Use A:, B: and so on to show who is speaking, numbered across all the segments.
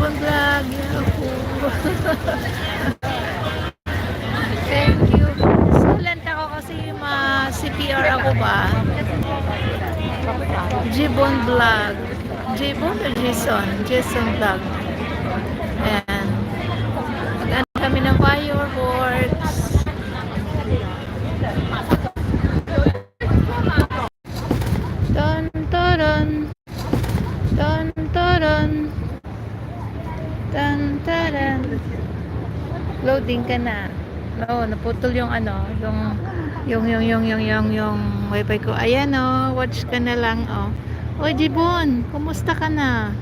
A: Jibon Vlog. Yahoo! Thank you. Silent ako kasi ma CPR ako ba? Jibon Vlog. Jibon o Jason? Jason Vlog. Ayan. Mag-ano kami ng fireworks. Dun, Loading ka na. Oo, naputol yung ano, yung yung yung yung yung yung yung wifi ko. Ayan oh, watch ka na lang oh. Oy, Jibon, kumusta ka na?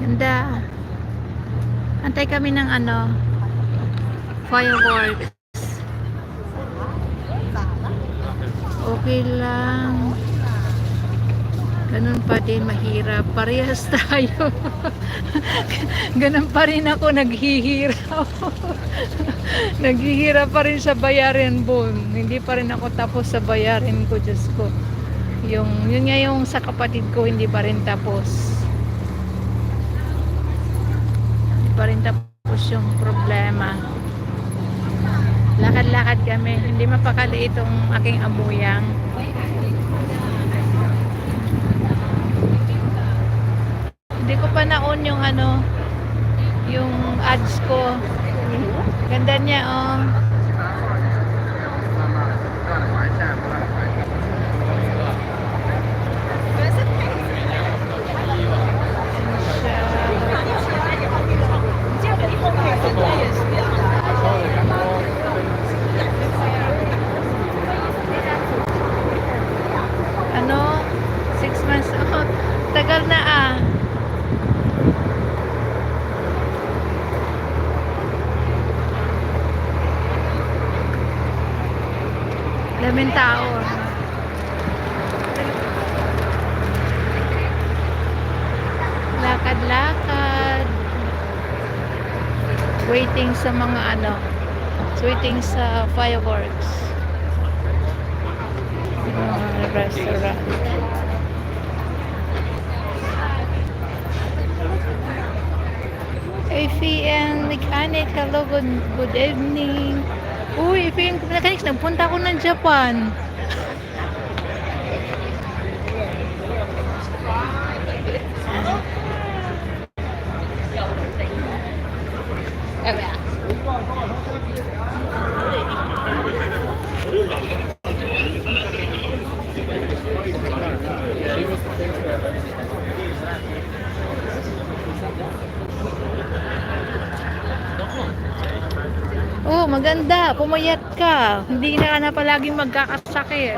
A: Ganda. Antay kami ng ano, fireworks. Okay lang. Ganun pa din, mahirap. Parehas tayo. Ganun pa rin ako, naghihirap. naghihirap pa rin sa bayarin bon. Hindi pa rin ako tapos sa bayarin ko, Diyos ko. Yung, yun nga yung sa kapatid ko, hindi pa rin tapos. Hindi pa rin tapos yung problema. Lakad-lakad kami. Hindi mapakali itong aking amuyang. Hindi ko pa na-on yung ano, yung ads ko. Ganda niya, oh. Ano? Six months. Oh, tagal na ah. Daming tao. Lakad-lakad. Waiting sa mga ano. Waiting sa fireworks. Mga restaurant. AFN Mechanic, hello, good, good evening. Uy, AFN Mechanics, nagpunta ako ng Japan. Oh, maganda. Pumayat ka. Hindi na ka na palaging magkakasakit.